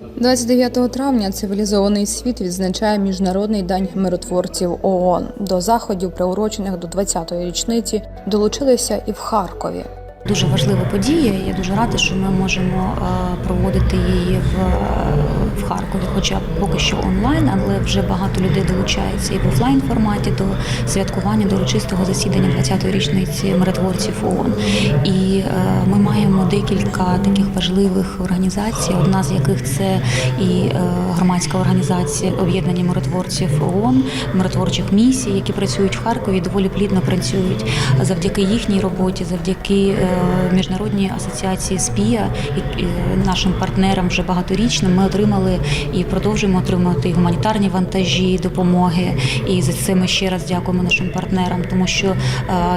29 травня цивілізований світ відзначає Міжнародний день миротворців ООН. До заходів, приурочених до 20-ї річниці, долучилися і в Харкові. Дуже важлива подія. Я дуже рада, що ми можемо е, проводити її в, е, в Харкові, хоча поки що онлайн, але вже багато людей долучається і в офлайн форматі до святкування до урочистого засідання 20-ї річниці миротворців ООН. І е, ми маємо декілька таких важливих організацій, одна з яких це і громадська організація об'єднання миротворців ООН, миротворчих місій, які працюють в Харкові, доволі плідно працюють завдяки їхній роботі, завдяки міжнародній асоціації е, нашим партнерам вже багаторічним. Ми отримали і продовжуємо отримувати і гуманітарні вантажі, допомоги. І за це ми ще раз дякуємо нашим партнерам, тому що е,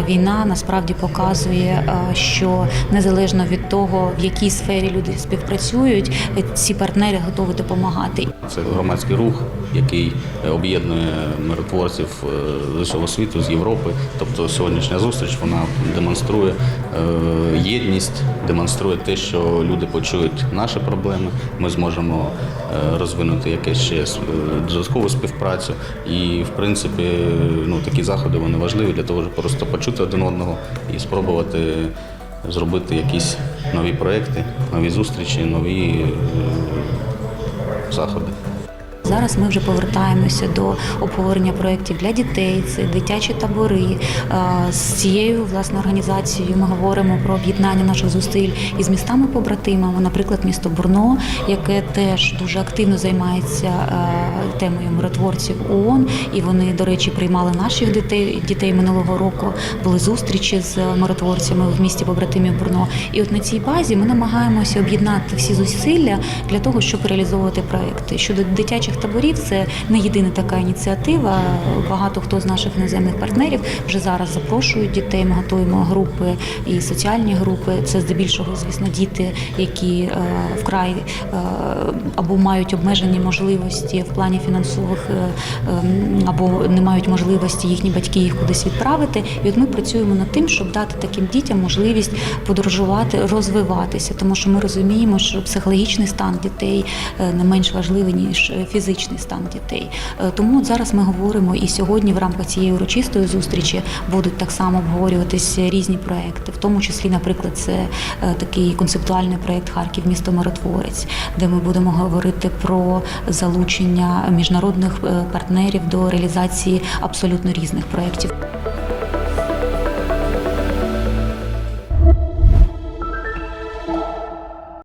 війна насправді показує, е, що незалежно від того, в якій сфері люди співпрацюють, ці партнери готові допомагати. Це громадський рух, який е, об'єднує миротворців з усього світу, з Європи. Тобто сьогоднішня зустріч вона демонструє єдність, демонструє те, що люди почують наші проблеми. Ми зможемо е, розвинути якесь ще е, додаткову співпрацю. І, в принципі, ну такі заходи вони важливі для того, щоб просто почути один одного і спробувати зробити якісь нові проекти, нові зустрічі, нові е, заходи. Зараз ми вже повертаємося до обговорення проєктів для дітей, це дитячі табори. Е, З цією власне організацією ми говоримо про об'єднання наших зусиль із містами-побратимами, наприклад, місто Бурно, яке теж дуже активно займається е, темою миротворців ООН. І вони, до речі, приймали наших дітей дітей минулого року. Були зустрічі з миротворцями в місті побратимів Бурно. І от на цій базі ми намагаємося об'єднати всі зусилля для того, щоб реалізовувати проекти. Щодо дитячих таборів, це не єдина така ініціатива. Багато хто з наших іноземних партнерів вже зараз запрошують дітей. Ми готуємо групи і соціальні групи. Це здебільшого, звісно, діти, які е, вкрай е, або мають обмежені можливості в плані фінансових, е, ем, або не мають можливості їхні батьки їх кудись відправити. І от ми працюємо над тим, щоб дати таким дітям можливість подорожувати, розвиватися, тому що ми розуміємо, що психологічний стан дітей не менш важливий ніж е, фізичний стан дітей. Е, Тому от зараз ми говоримо і сьогодні в рамках цієї урочистої зустрічі будуть так само обговорюватися різні проекти, в тому числі, наприклад, це е, такий концептуальний проект Харків місто миротворець, де ми будемо говорити про залучення міжнародних е, партнерів до реалізації абсолютно різних проєктів.